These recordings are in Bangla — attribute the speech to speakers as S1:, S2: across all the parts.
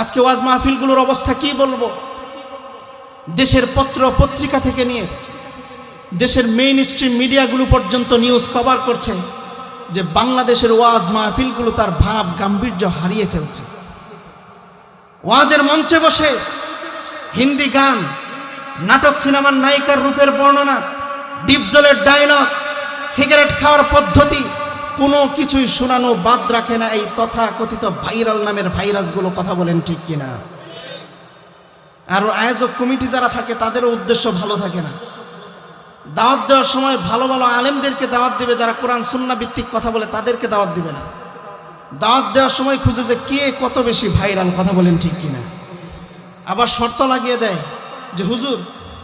S1: আজকে ওয়াজ মাহফিলগুলোর অবস্থা কি বলব? দেশের পত্র পত্রিকা থেকে নিয়ে দেশের মেইন স্ট্রিম মিডিয়াগুলো পর্যন্ত নিউজ কভার করছে যে বাংলাদেশের ওয়াজ মাহফিলগুলো তার ভাব গাম্ভীর্য হারিয়ে ফেলছে। ওয়াজের মঞ্চে বসে হিন্দি গান, নাটক সিনেমার নায়িকার রূপের বর্ণনা, ডিপজলের ডায়লগ সিগারেট খাওয়ার পদ্ধতি কোনো কিছুই শোনানো বাদ রাখে না। এই তথা কথিত ভাইরাল নামের ভাইরাসগুলো কথা বলেন ঠিক কিনা? আর আয়োজক কমিটি যারা থাকে, তাদেরও উদ্দেশ্য ভালো থাকে না। দাওয়াত দেওয়ার সময় ভালো ভালো আলেমদেরকে দাওয়াত দেবে, যারা কোরআন, সুন্না ভিত্তিক কথা বলে, তাদেরকে দাওয়াত দিবে না। দাওয়াত দেওয়ার সময় খুঁজে যে কে কত বেশি ভাইরাল কথা বলেন ঠিক কিনা। আবার শর্ত লাগিয়ে দেয় যে, হুজুর,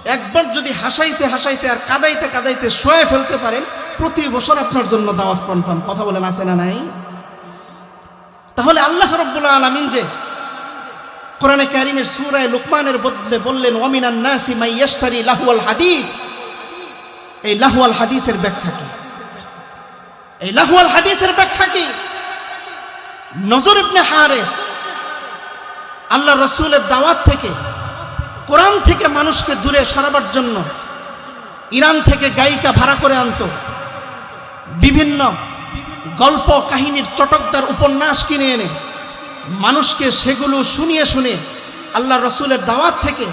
S1: একবার যদি হাসাইতে হাসাইতে আর কাদাইতে কাদাইতে শোয়ে ফেলতে পারেন প্রতি বছর আপনার জন্য দাওয়াত কনফার্ম কথা বলেন, আছে না নাই? তাহলে আল্লাহ রব্বুল আলমিন যে কোরআনে কারিমের সুরায় লুকমানের বদলে বললেন, ওয়ামিনান নাসি মাই ইয়াশতারি লাহুয়াল হাদিস। এই লাহুয়াল হাদিসের ব্যাখ্যা কি? এই লাহুয়াল হাদিসের ব্যাখ্যা কি? নজর ইবনে হারেস আল্লাহ রসুলের দাওয়াত থেকে, কোরআন থেকে মানুষকে দূরে সরাবার জন্য ইরান থেকে গায়িকা ভাড়া করে আনতো। বিভিন্ন গল্প কাহিনীর চটকদার উপন্যাস কিনে এনে মানুষকে সেগুলো শুনিয়ে শুনে আল্লাহ রসুলের দাওয়াত থেকে,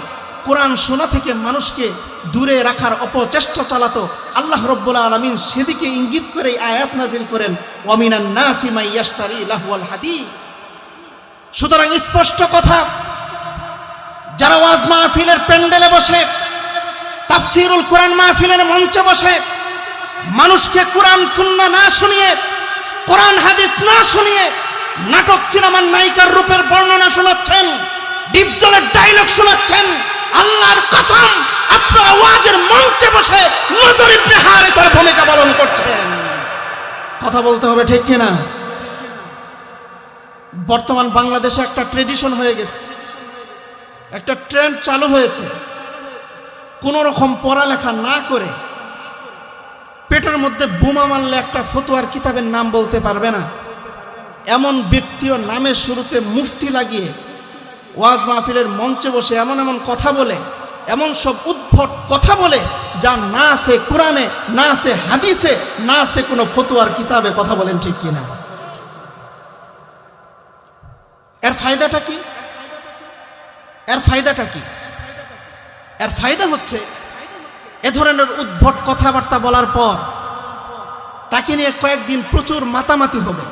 S1: কোরআন শোনা থেকে মানুষকে দূরে রাখার অপচেষ্টা চালাতো। আল্লাহ রব্বুল আলমিন সেদিকে ইঙ্গিত করে আয়াত নাজিল করেন লাহুয়াল হাদিস। সুতরাং স্পষ্ট কথা, যারা ওয়াজ মাহফিলের প্যান্ডেলে বসে, তাফসিরুল কোরআন মাহফিলের মঞ্চে বসে মানুষকে কোরআন, সুন্না না শুনিয়ে, কোরআন, হাদিস না শুনিয়ে নাটক সিনেমার নায়িকার রূপের বর্ণনা শোনাচ্ছেন ডিপজলের ডায়লগ শোনাচ্ছেন, আল্লাহর কসম, আপনারা ওয়াজের মঞ্চে বসে নজর ইবনে হারিসের ভূমিকা পালন করছেন। কথা বলতে হবে ঠিক কিনা? বর্তমান বাংলাদেশে একটা ট্রেডিশন হয়ে গেছে। একটা ট্রেন্ড চালু হয়েছে। কোনো রকম পড়ালেখা না করে পেটের মধ্যে বোমা মারলে একটা ফতুয়ার কিতাবের নাম বলতে পারবে না। এমন ব্যক্তিও নামের শুরুতে মুফতি লাগিয়ে ওয়াজ মাহফিলের মঞ্চে বসে এমন এমন কথা বলে, এমন সব উদ্ভট কথা বলে যা না আছে কোরআনে, না আছে হাদিসে, না আছে কোনো ফতুয়ার কিতাবে কথা বলেন ঠিক কিনা। এর ফায়দাটা কি? এর ফায়দাটা কি? এর ফায়দা হচ্ছে এ ধরনের উদ্ভট কথাবার্তা বলার পর তাকে নিয়ে কয়েকদিন প্রচুর মাতামাতি হবে।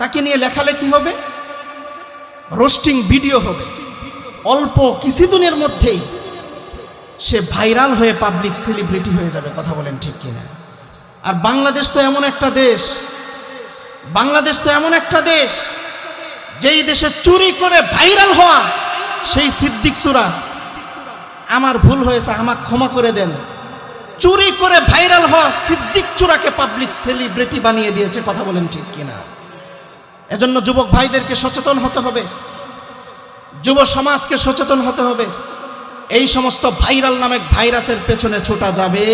S1: তাকে নিয়ে লেখালেখি হবে, রোস্টিং ভিডিও হবে। অল্প কিছুদিনের মধ্যেই সে ভাইরাল হয়ে পাবলিক সেলিব্রিটি হয়ে যাবে, কথা বলেন ঠিক কিনা। আর বাংলাদেশ তো এমন একটা দেশ, বাংলাদেশ তো এমন একটা দেশ, যেই দেশে চুরি করে ভাইরাল হওয়া সেই সিদ্দিক সুরা আমার ভুল হয়েছে, আমাকে ক্ষমা করে দেন। চুরি করে ভাইরাল হওয়া সিদ্দিক চূড়াকে পাবলিক সেলিব্রিটি বানিয়ে দিয়েছে, কথা বলেন ঠিক কিনা? এজন্য যুবক ভাইদেরকে সচেতন হতে হবে, যুব সমাজকে সচেতন হতে হবে। এই সমস্ত ভাইরাল নামে ভাইরাসের পেছনে ছোটা যাবে।